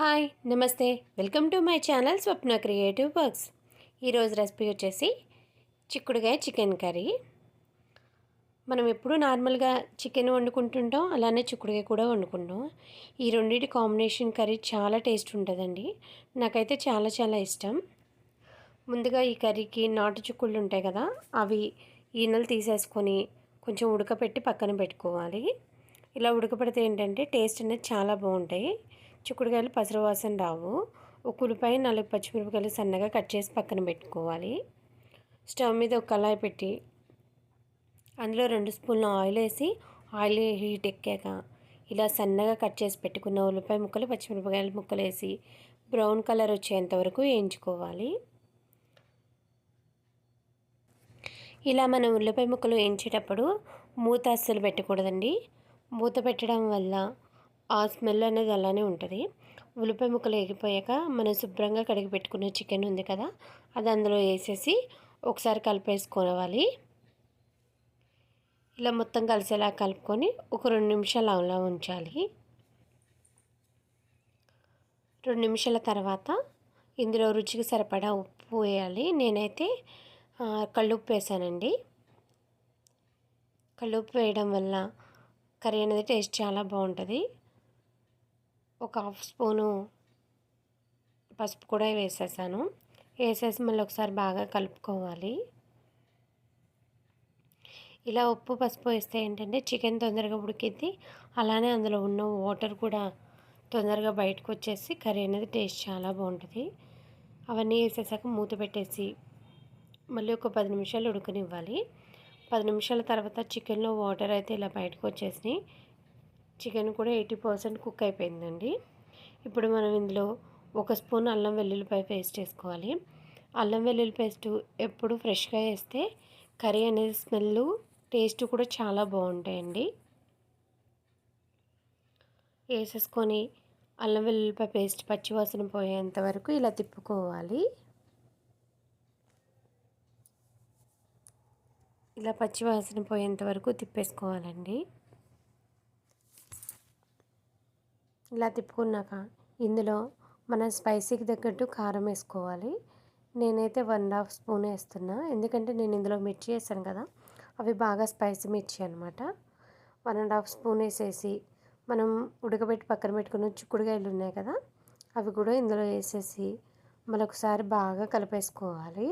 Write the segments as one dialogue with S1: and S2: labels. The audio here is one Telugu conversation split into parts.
S1: Hi namaste. Welcome to my channel Swapna creative works. ఈరోజు రెసిపీ వచ్చేసి చిక్కుడుగాయ చికెన్ కర్రీ. మనం ఎప్పుడు నార్మల్గా చికెన్ వండుకుంటుంటాం అలానే చిక్కుడుగాయ కూడా వండుకుంటాం. ఈ రెండింటి కాంబినేషన్ కర్రీ చాలా టేస్ట్ ఉంటుందండి. నాకైతే చాలా చాలా ఇష్టం. ముందుగా ఈ కర్రీకి నాటు చిక్కుళ్ళు ఉంటాయి కదా అవి ఈనెలు తీసేసుకొని కొంచెం ఉడకపెట్టి పక్కన పెట్టుకోవాలి. ఇలా ఉడకపెడితే ఏంటంటే టేస్ట్ అనేది చాలా బాగుంటాయి. చిక్కుడుకాయలు పసరు వాసన రావు. ఒక ఉల్లిపాయ నాలుగు పచ్చిమిరపకాయలు సన్నగా కట్ చేసి పక్కన పెట్టుకోవాలి. స్టవ్ మీద ఒక కళాయి పెట్టి అందులో రెండు స్పూన్ల ఆయిల్ వేసి ఆయిల్ హీట్ ఎక్కాక ఇలా సన్నగా కట్ చేసి పెట్టుకున్న ఉల్లిపాయ ముక్కలు పచ్చిమిరపకాయల ముక్కలు వేసి బ్రౌన్ కలర్ వచ్చేంత వరకు వేయించుకోవాలి. ఇలా మనం ఉల్లిపాయ ముక్కలు వేయించేటప్పుడు మూత అస్సలు పెట్టకూడదండి. మూత పెట్టడం వల్ల ఆ స్మెల్ అనేది అలానే ఉంటుంది. ఉల్లిపాయ ముక్కలు వేగిపోయాక మనం శుభ్రంగా కడిగి పెట్టుకున్న చికెన్ ఉంది కదా అది అందులో వేసేసి ఒకసారి కలిపేసుకోవాలి. ఇలా మొత్తం కలిసేలా కలుపుకొని ఒక రెండు నిమిషాలు అలా ఉంచాలి. రెండు నిమిషాల తర్వాత ఇందులో రుచికి సరిపడా ఉప్పు వేయాలి. నేనైతే కళ్ళుప్పు వేసానండి. కళ్ళుప్పు వేయడం వల్ల కర్రీ అనేది టేస్ట్ చాలా బాగుంటుంది. ఒక హాఫ్ స్పూను పసుపు కూడా వేసేసాను. వేసేసి మళ్ళీ ఒకసారి బాగా కలుపుకోవాలి. ఇలా ఉప్పు పసుపు వేస్తే ఏంటంటే చికెన్ తొందరగా ఉడికిద్ది. అలానే అందులో ఉన్న వాటర్ కూడా తొందరగా బయటకు వచ్చేసి కర్రీ అనేది టేస్ట్ చాలా బాగుంటుంది. అవన్నీ వేసేసాక మూత పెట్టేసి మళ్ళీ ఒక పది నిమిషాలు ఉడకనివ్వాలి. పది నిమిషాల తర్వాత చికెన్లో వాటర్ అయితే ఇలా బయటకు వచ్చేసినాయి. చికెన్ కూడా ఎయిటీ పర్సెంట్ కుక్ అయిపోయిందండి. ఇప్పుడు మనం ఇందులో ఒక స్పూన్ అల్లం వెల్లుల్లిపాయ పేస్ట్ వేసుకోవాలి. అల్లం వెల్లుల్లి పేస్ట్ ఎప్పుడు ఫ్రెష్గా వేస్తే కర్రీ అనేది స్మెల్ టేస్ట్ కూడా చాలా బాగుంటాయండి. వేసేసుకొని అల్లం వెల్లుల్లిపాయ పేస్ట్ పచ్చివాసన పోయేంత వరకు ఇలా తిప్పుకోవాలి. ఇలా పచ్చివాసన పోయేంత వరకు తిప్పేసుకోవాలండి. ఇలా తిప్పుకున్నాక ఇందులో మనం స్పైసీకి తగ్గట్టు కారం వేసుకోవాలి. నేనైతే వన్ హాఫ్ స్పూన్ వేస్తున్నా. ఎందుకంటే నేను ఇందులో మిర్చి వేసాను కదా అవి బాగా స్పైసీ మిర్చి అనమాట వన్ అండ్ హాఫ్ స్పూన్ వేసేసి మనం ఉడకబెట్టి పక్కన పెట్టుకున్న చిక్కుడుకాయలు ఉన్నాయి కదా అవి కూడా ఇందులో వేసేసి మరొకసారి బాగా కలిపేసుకోవాలి.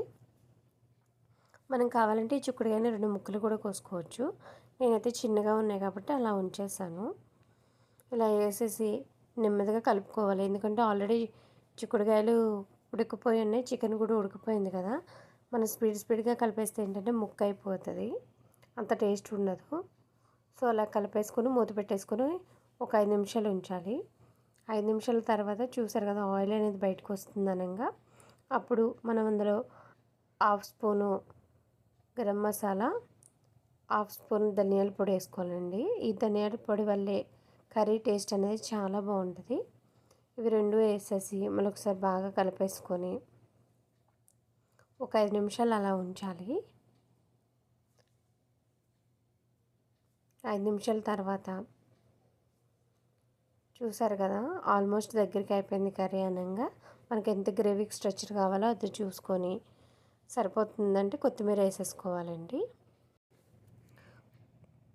S1: మనం కావాలంటే ఈ చిక్కుడుకాయని రెండు ముక్కలు కూడా కోసుకోవచ్చు. నేనైతే చిన్నగా ఉన్నాయి కాబట్టి అలా ఉంచేసాను. ఇలా వేసేసి నెమ్మదిగా కలుపుకోవాలి. ఎందుకంటే ఆల్రెడీ చిక్కుడుకాయలు ఉడికిపోయి ఉన్నాయి. చికెన్ కూడా ఉడికిపోయింది కదా. మనం స్పీడ్ స్పీడ్గా కలిపేస్తే ఏంటంటే ముక్క అయిపోతుంది. అంత టేస్ట్ ఉండదు. సో అలా కలిపేసుకొని మూత పెట్టేసుకొని ఒక ఐదు నిమిషాలు ఉంచాలి. ఐదు నిమిషాల తర్వాత చూసారు కదా ఆయిల్ అనేది బయటకు వస్తుంది అనగా. అప్పుడు మనం అందులో half spoon garam masala half spoon ధనియాల పొడి వేసుకోవాలండి. ఈ ధనియాల పొడి వల్లే కర్రీ టేస్ట్ అనేది చాలా బాగుంటుంది. ఇవి రెండు వేసేసి మళ్ళీ ఒకసారి బాగా కలిపేసుకొని ఒక ఐదు నిమిషాలు అలా ఉంచాలి. ఐదు నిమిషాల తర్వాత చూసారు కదా ఆల్మోస్ట్ దగ్గరికి అయిపోయింది కర్రీ అనగా. మనకి ఎంత గ్రేవీకి స్ట్రక్చర్ కావాలో అది చూసుకొని సరిపోతుందంటే కొత్తిమీర వేసేసుకోవాలండి.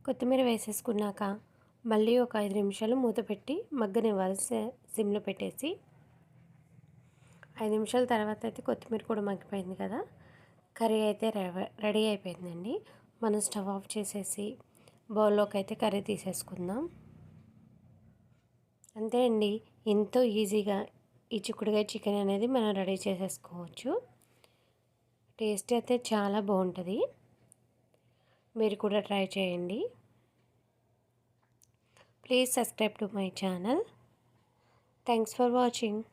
S1: కొత్తిమీర వేసేసుకున్నాక మళ్ళీ ఒక ఐదు నిమిషాలు మూత పెట్టి మగ్గనివ్వాలి సిమ్లో పెట్టేసి ఐదు నిమిషాల తర్వాత అయితే కొత్తిమీర కూడా మగ్గిపోయింది కదా. కర్రీ అయితే రెడీ అయిపోయిందండి. మనం స్టవ్ ఆఫ్ చేసేసి బౌల్లోకి అయితే కర్రీ తీసేసుకుందాం. అంతే అండి. ఎంతో ఈజీగా ఈ చిక్కుడుగా చికెన్ అనేది మనం రెడీ చేసేసుకోవచ్చు. టేస్ట్ అయితే చాలా బాగుంటుంది. మీరు కూడా ట్రై చేయండి. Please subscribe to my channel. Thanks for watching.